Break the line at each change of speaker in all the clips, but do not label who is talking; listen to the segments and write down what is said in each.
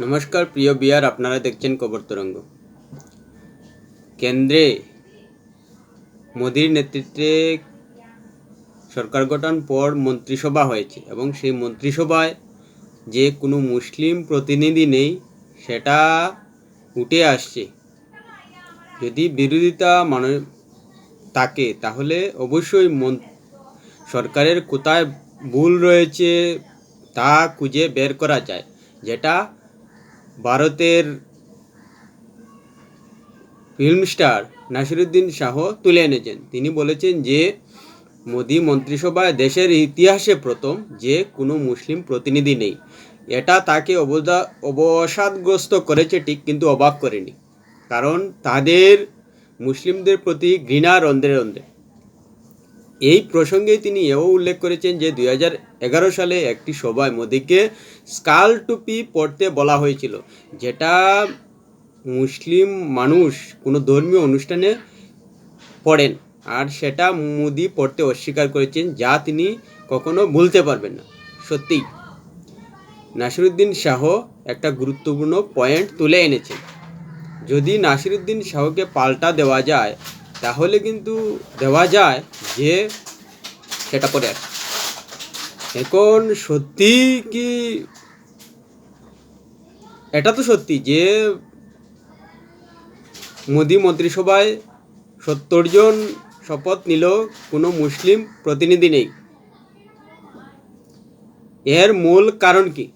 নমস্কার, প্রিয় বিয়ার, আপনারা দেখছেন কবর তরঙ্গ। কেন্দ্রে মোদির নেতৃত্বে সরকার গঠন পর মন্ত্রিসভা হয়েছে এবং সেই মন্ত্রিসভায় যে কোনো মুসলিম প্রতিনিধি নেই, সেটা উঠে আসছে। যদি বিরোধিতা মানে থাকে, তাহলে অবশ্যই মন- সরকারের কোথায় ভুল রয়েছে তা খুঁজে বের করা যায়, যেটা ভারতের ফিল্ম স্টার নাসিরুদ্দিন শাহ তুলে এনেছেন। তিনি বলেছেন যে, মোদি মন্ত্রিসভায় দেশের ইতিহাসে প্রথম, যে কোনো মুসলিম প্রতিনিধি নেই। এটা তাকে অবদা, অবসাদগ্রস্ত করেছে ঠিক কিন্তু অবাক করেনি। কারণ তাদের মুসলিমদের প্রতি ঘৃণা রন্ধ্রে রন্ধ্রে। এই প্রসঙ্গে তিনি এও উল্লেখ করেছেন যে দুই সালে একটি সভায় মোদিকে স্কাল টুপি পড়তে বলা হয়েছিল, যেটা মুসলিম মানুষ কোনো ধর্মীয় অনুষ্ঠানে পড়েন আর সেটা মোদি পড়তে অস্বীকার করেছেন যা তিনি কখনো ভুলতে পারবেন না। সত্যি নাসিরুদ্দিন শাহ একটা গুরুত্বপূর্ণ পয়েন্ট তুলে এনেছেন। যদি নাসিরুদ্দিন শাহকে পাল্টা দেওয়া যায় তাহলে কিন্তু দেওয়া যায় যে সেটা পরে এখন সত্যি কি এটা তো সত্যি যে মোদি মন্ত্রিসভায় সত্তর জন শপথ নিল, কোনো মুসলিম প্রতিনিধি নেই। এর মূল কারণ কি?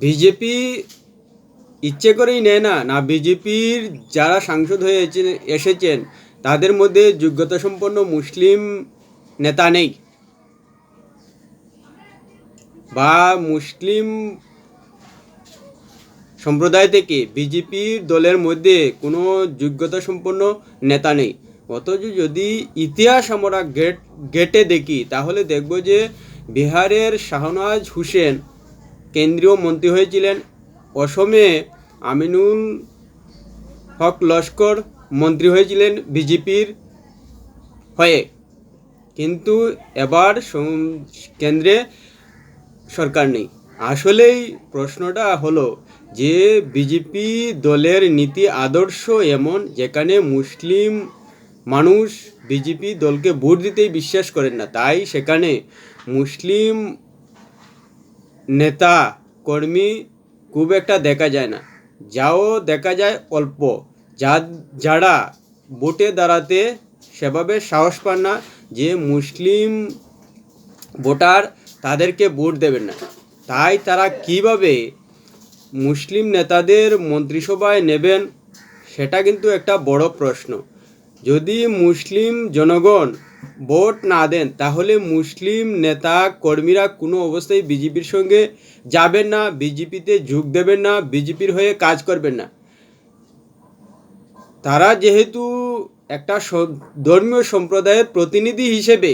বিজেপি ইচ্ছে করেই নেয় না। না বিজেপির যারা সাংসদ হয়ে এসেছেন, তাদের মধ্যে যোগ্যতা সম্পন্ন মুসলিম নেতা নেই। বা মুসলিম সম্প্রদায় থেকে বিজেপির দলের মধ্যে কোনো যোগ্যতা সম্পন্ন নেতা নেই। অথচ যদি ইতিহাস আমরা গেট, গেটে দেখি, তাহলে দেখব যে বিহারের শাহনাজ হুসেন কেন্দ্রীয় মন্ত্রী হয়েছিলেন। অসমে আমিনুল হক লস্কর মন্ত্রী হয়েছিলেন বিজেপির হয়ে। কিন্তু এবার কেন্দ্রে সরকার নেই। আসলেই প্রশ্নটা হলো যে বিজেপি দলের নীতি আদর্শ এমন যেখানে মুসলিম মানুষ বিজেপি দলকে ভোট দিতেই বিশ্বাস করেন না, তাই সেখানে মুসলিম নেতা কর্মী খুব একটা দেখা যায় না। যাও দেখা যায় অল্প। যা, যারা ভোটে দাঁড়াতে সেভাবে সাহস পান না যে মুসলিম ভোটার তাদেরকে ভোট দেবেন না। তাই তারা কীভাবে মুসলিম নেতাদের মন্ত্রিসভায় নেবেন সেটা কিন্তু একটা বড় প্রশ্ন। যদি মুসলিম জনগণ ভোট না দেন, তাহলে মুসলিম নেতা কর্মীরা কোনো অবস্থায় বিজেপির সঙ্গে যাবেন না, বিজেপিতে যোগ দেবেন না, বিজেপির হয়ে কাজ করবেন না। তারা যেহেতু একটা ধর্মীয় সম্প্রদায়ের প্রতিনিধি হিসেবে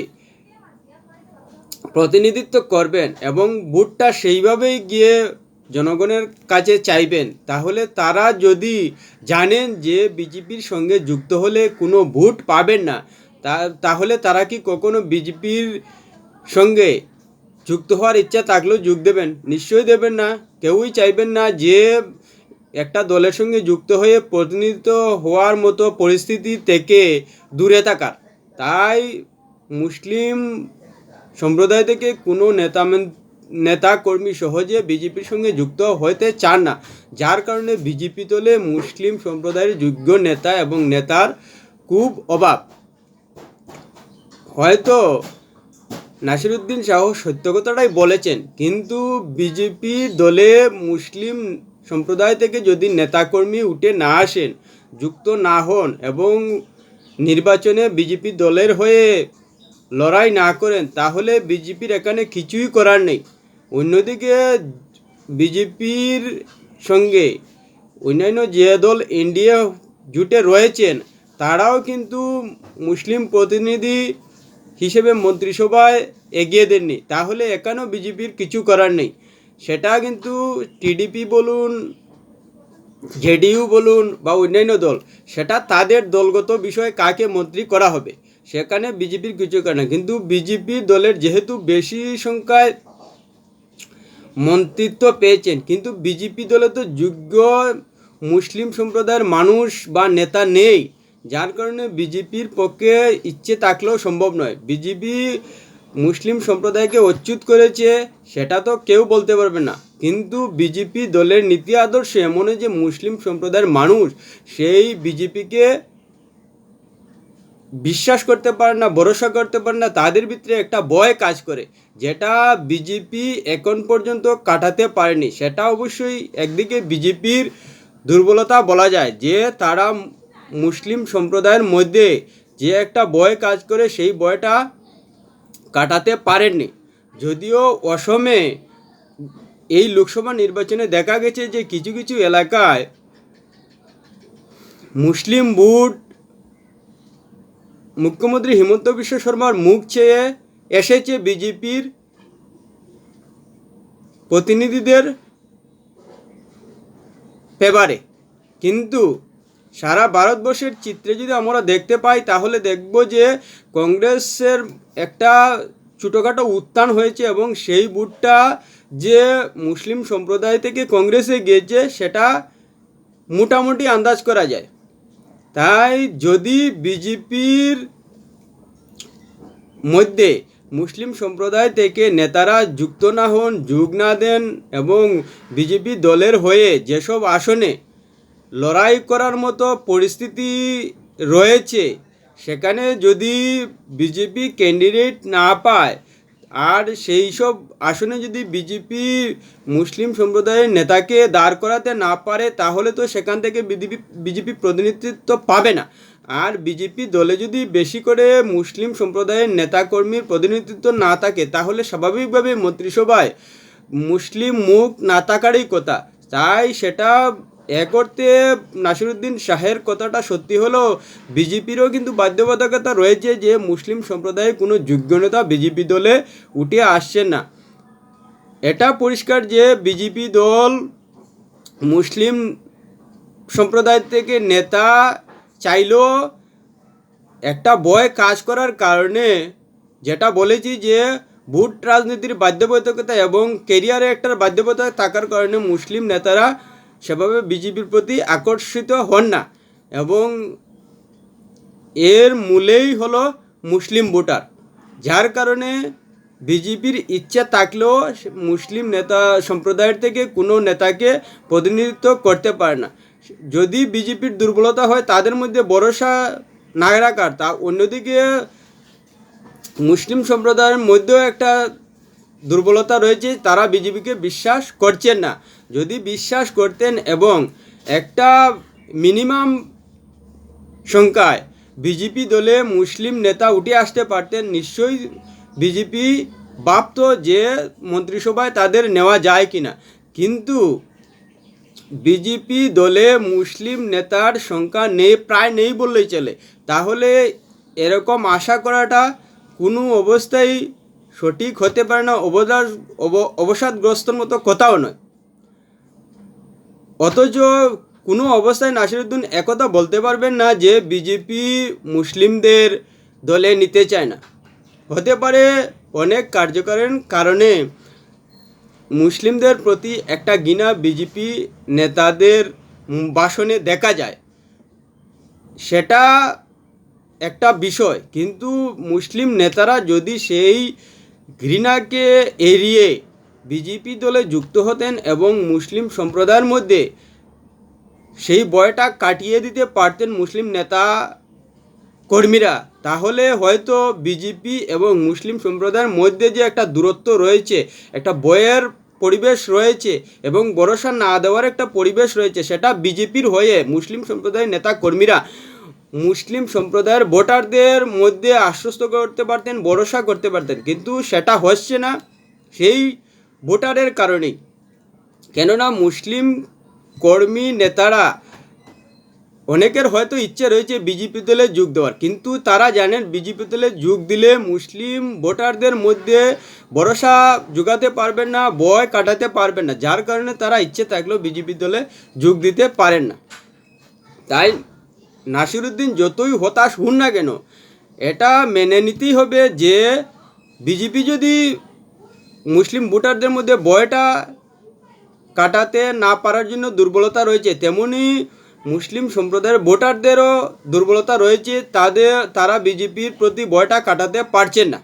প্রতিনিধিত্ব করবেন এবং ভোটটা সেইভাবেই গিয়ে জনগণের কাছে চাইবেন, তাহলে তারা যদি জানেন যে বিজেপির সঙ্গে যুক্ত হলে কোনো ভোট পাবেন না তাহলে তারা কি কখনো বিজেপির সঙ্গে যুক্ত হওয়ার ইচ্ছা থাকলেও যোগ দেবেন? নিশ্চয়ই দেবেন না। কেউই চাইবেন না যে একটা দলের সঙ্গে যুক্ত হয়ে প্রতিনিধিত্ব হওয়ার মতো পরিস্থিতি থেকে দূরে থাকার। তাই মুসলিম সম্প্রদায় থেকে কোনো নেতা নেতা কর্মী সহজে বিজেপির সঙ্গে যুক্ত হতে চান না। যার কারণে বিজেপি দলে মুসলিম সম্প্রদায়ের যোগ্য নেতা এবং নেতার খুব অভাব। হয়তো নাসিরুদ্দিন শাহ সত্য কথাটাই বলেছেন, কিন্তু বিজেপি দলে মুসলিম সম্প্রদায় থেকে যদি নেতাকর্মী উঠে না আসেন, যুক্ত না হন এবং নির্বাচনে বিজেপি দলের হয়ে লড়াই না করেন, তাহলে বিজেপির এখানে কিছুই করার নেই। অন্যদিকে বিজেপির সঙ্গে অন্যান্য যে দল এনডিএ জুটে রয়েছেন, তারাও কিন্তু মুসলিম প্রতিনিধি হিসেবে মন্ত্রিসভায় এগিয়ে দেননি। তাহলে এখানেও বিজেপির কিছু করার নেই। সেটা কিন্তু টিডিপি বলুন জেডিইউ বলুন বা অন্যান্য দল, সেটা তাদের দলগত বিষয়ে কাকে মন্ত্রী করা হবে, সেখানে বিজেপির কিছু করে না কিন্তু বিজেপি দলের যেহেতু বেশি সংখ্যায় মন্ত্রিত্ব পেয়েছেন, কিন্তু বিজেপি দলে তো যোগ্য মুসলিম সম্প্রদায়ের মানুষ বা নেতা নেই। যার কারণে বিজেপির পক্ষে ইচ্ছে থাকলেও সম্ভব নয়। বিজেপি মুসলিম সম্প্রদায়কে অচ্যুত করেছে, সেটা তো কেউ বলতে পারবে না। কিন্তু বিজেপি দলের নীতি আদর্শ এমন যে মুসলিম সম্প্রদায়ের মানুষ, সেই বিজেপিকে বিশ্বাস করতে পারে না, ভরসা করতে পারে না, তাদের ভিতরে একটা ভয় কাজ করে, যেটা বিজেপি এখন পর্যন্ত কাটাতে পারেনি। সেটা অবশ্যই একদিকে বিজেপির দুর্বলতা বলা যায়, যে তারা মুসলিম সম্প্রদায়ের মধ্যে যে একটা ভয় কাজ করে, সেই ভয়টা কাটাতে পারেননি। যদিও অসমে এই লোকসভা নির্বাচনে দেখা গেছে যে কিছু কিছু এলাকায় মুসলিম ভোট মুখ্যমন্ত্রী হিমন্ত বিশ্ব শর্মার মুখ চেয়ে এসেছে বিজেপির প্রতিনিধিদের ফেভারে। কিন্তু সারা ভারতবর্ষের চিত্রে যদি আমরা দেখতে পাই, তাহলে দেখব যে কংগ্রেসের একটা ছোটোখাটো উত্থান হয়েছে এবং সেই বুটটা যে মুসলিম সম্প্রদায় থেকে কংগ্রেসে গিয়েছে সেটা মোটামুটি আন্দাজ করা যায়। তাই যদি বিজেপির মধ্যে মুসলিম সম্প্রদায় থেকে নেতারা যুক্ত না হন, যোগ না দেন এবং বিজেপি দলের হয়ে যেসব আসনে লড়াই করার মতো পরিস্থিতি রয়েছে, সেখানে যদি বিজেপি ক্যান্ডিডেট না পায়, আর সেই সব আসনে যদি বিজেপি মুসলিম সম্প্রদায়ের নেতাকে দাঁড় করাতে না পারে, তাহলে তো সেখান থেকে বিজেপি বিজেপি প্রতিনিধিত্ব পাবে না। আর বিজেপি দলে যদি বেশি করে মুসলিম সম্প্রদায়ের নেতাকর্মীর প্রতিনিধিত্ব না থাকে, তাহলে স্বাভাবিকভাবে মন্ত্রিসভায় মুসলিম মুখ না থাকারই কথা। তাই সেটা এ করতে নাসিরুদ্দিন শাহের কথাটা সত্যি হলো, বিজেপিরও কিন্তু বাধ্যবাধকতা রয়েছে যে মুসলিম সম্প্রদায়ের কোনো যোগ্য নেতা বিজেপি দলে উঠে আসছে না। এটা পরিষ্কার যে বিজেপি দল মুসলিম সম্প্রদায় থেকে নেতা চাইলেও একটা বয় কাজ করার কারণে যেটা বলেছি যে ভোট রাজনীতির বাধ্যবাধকতা এবং কেরিয়ারে একটা বাধ্যবাধকতা থাকার কারণে মুসলিম নেতারা সেভাবে বিজেপির প্রতি আকর্ষিত হন না। এবং এর মূলেই হলো মুসলিম ভোটার। যার কারণে বিজেপির ইচ্ছা থাকলেও মুসলিম নেতা সম্প্রদায়ের থেকে কোনো নেতাকে প্রতিনিধিত্ব করতে পারে না। যদি বিজেপির দুর্বলতা হয়, তাদের মধ্যে ভরসা না রাখার তা অন্যদিকে মুসলিম সম্প্রদায়ের মধ্যেও একটা দুর্বলতা রয়েছে, তারা বিজেপিকে বিশ্বাস করছেন না। যদি বিশ্বাস করতেন এবং একটা মিনিমাম সংখ্যায় বিজেপি দলে মুসলিম নেতা উঠে আসতে পারতেন, নিশ্চয়ই বিজেপি ভাবত যে মন্ত্রিসভায় তাদের নেওয়া যায় কিনা। কিন্তু বিজেপি দলে মুসলিম নেতার সংখ্যা নেই, প্রায় নেই বললেই চলে। তাহলে এরকম আশা করাটা কোনো অবস্থায় সঠিক হতে পারে না, অবদার, অব- অবসাদগ্রস্তর মতো কথাও নয়। অথচ কোনো অবস্থায় নাসিরুদ্দিন একথা বলতে পারবেন না যে বিজেপি মুসলিমদের দলে নিতে চায় না। হতে পারে অনেক কার্যকরের কারণে মুসলিমদের প্রতি একটা ঘৃণা বিজেপি নেতাদের ভাষণে দেখা যায়। সেটা একটা বিষয়, কিন্তু মুসলিম নেতারা যদি সেই ঘৃণাকে এড়িয়ে বিজেপি দলে যুক্ত হতেন এবং মুসলিম সম্প্রদায়ের মধ্যে সেই বয়টা কাটিয়ে দিতে পারতেন মুসলিম নেতা কর্মীরা। তাহলে হয়তো বিজেপি এবং মুসলিম সম্প্রদায়ের মধ্যে যে একটা দূরত্ব রয়েছে, একটা বয়ের পরিবেশ রয়েছে এবং ভরসা না দেওয়ার একটা পরিবেশ রয়েছে, সেটা বিজেপির হয়ে মুসলিম সম্প্রদায়ের নেতা কর্মীরা মুসলিম সম্প্রদায়ের ভোটারদের মধ্যে আশ্বস্ত করতে পারতেন, ভরসা করতে পারতেন। কিন্তু সেটা হচ্ছে না, সেই ভোটারের কারণেই কেননা মুসলিম কর্মী নেতারা, অনেকের হয়তো ইচ্ছে রয়েছে বিজেপি দলে যোগ দেওয়ার, কিন্তু তারা জানেন বিজেপি দলে যোগ দিলে মুসলিম ভোটারদের মধ্যে ভরসা যোগাতে পারবেন না, ভয় কাটাতে পারবেন না। যার কারণে তারা ইচ্ছে থাকলেও বিজেপি দলে যোগ দিতে পারেন না। তাই নাসিরুদ্দিন যতই হতাশ হন না কেন, এটা মেনে নিতেই হবে যে বিজেপি যদি মুসলিম ভোটারদের মধ্যে ভয়টা কাটাতে না পারার জন্য দুর্বলতা রয়েছে, তেমনি মুসলিম সম্প্রদায়ের ভোটারদেরও দুর্বলতা রয়েছে, তাদের, তারা বিজেপির প্রতি ভয়টা কাটাতে পারছেন না।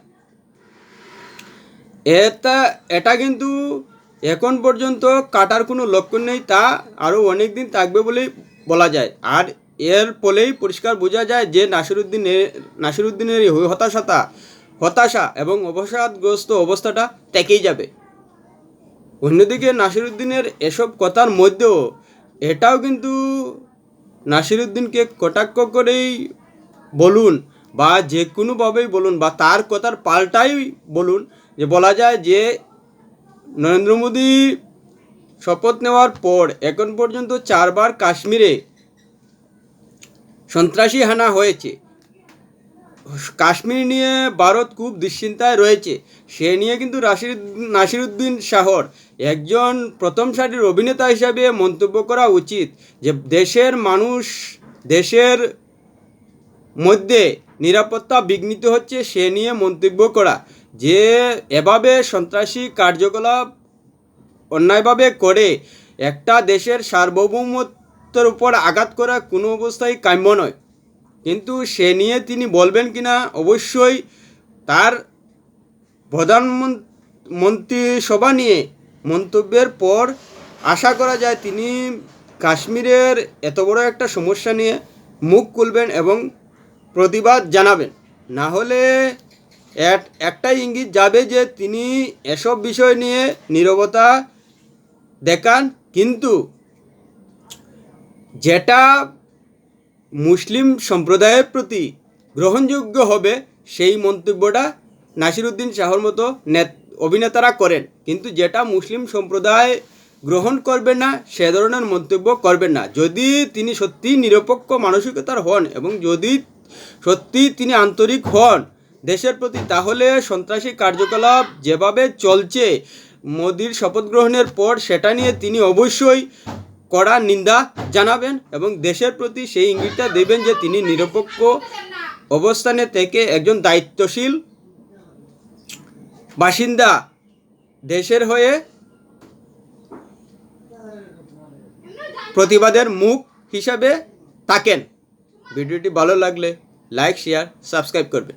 এটা এটা কিন্তু এখন পর্যন্ত কাটার কোনো লক্ষণ নেই, তা আরও অনেক দিন থাকবে বলেই বলা যায়। আর এর ফলেই পরিষ্কার বোঝা যায় যে নাসিরুদ্দিনের নাসিরুদ্দিনের হতাশাতা, হতাশা এবং অবসাদগ্রস্ত অবস্থাটা থেকেই যাবে। অন্যদিকে নাসিরুদ্দিনের এসব কথার মধ্যেও এটাও কিন্তু নাসিরুদ্দিনকে কটাক্ষ করেই বলুন বা যে কোনোভাবেই বলুন বা তার কথার পাল্টাই বলুন যে বলা যায় যে নরেন্দ্র মোদী শপথ নেওয়ার পর এখন পর্যন্ত চারবার কাশ্মীরে সন্ত্রাসী হানা হয়েছে। কাশ্মীর নিয়ে ভারত খুব দুশ্চিন্তায় রয়েছে। সে নিয়ে কিন্তু রাশির, নাসিরুদ্দিন শাহর একজন প্রথম সারির অভিনেতা হিসাবে মন্তব্য করা উচিত যে দেশের মানুষ, দেশের মধ্যে নিরাপত্তা বিঘ্নিত হচ্ছে সে নিয়ে মন্তব্য করা। যে এভাবে সন্ত্রাসী কার্যকলাপ অন্যায়ভাবে করে একটা দেশের সার্বভৌমত্বের উপর আঘাত করা কোনো অবস্থায় কাম্য নয়। কিন্তু সে নিয়ে তিনি বলবেন কিনা, অবশ্যই তার প্রধানমন্ত্রী সভা নিয়ে মন্তব্যের পর আশা করা যায় তিনি কাশ্মীরের এত বড় একটা সমস্যা নিয়ে মুখ খুলবেন এবং প্রতিবাদ জানাবেন। না হলে এক- একটাই ইঙ্গিত যাবে যে তিনি এসব বিষয় নিয়ে নীরবতা দেখান, কিন্তু যেটা মুসলিম সম্প্রদায়ের প্রতি গ্রহণযোগ্য হবে, সেই মন্তব্যটা নাসিরুদ্দিন শাহর মতো নেত- অভিনেতারা করেন। কিন্তু যেটা মুসলিম সম্প্রদায় গ্রহণ করবেন না, সে ধরনের মন্তব্য করবেন না। যদি তিনি সত্যি নিরপেক্ষ মানসিকতার হন এবং যদি সত্যি তিনি আন্তরিক হন দেশের প্রতি, তাহলে সন্ত্রাসী কার্যকলাপ যেভাবে চলছে, মোদির শপথ গ্রহণের পর সেটা নিয়ে তিনি অবশ্যই কড়া নিন্দা জানাবেন এবং দেশের প্রতি সেই ইঙ্গিতটা দেবেন যে তিনি নিরপেক্ষ অবস্থানে থেকে একজন দায়িত্বশীল বাসিন্দা দেশের হয়ে প্রতিবাদের মুখ হিসাবে থাকেন। ভিডিওটি ভালো লাগলে লাইক, শেয়ার, সাবস্ক্রাইব করবেন।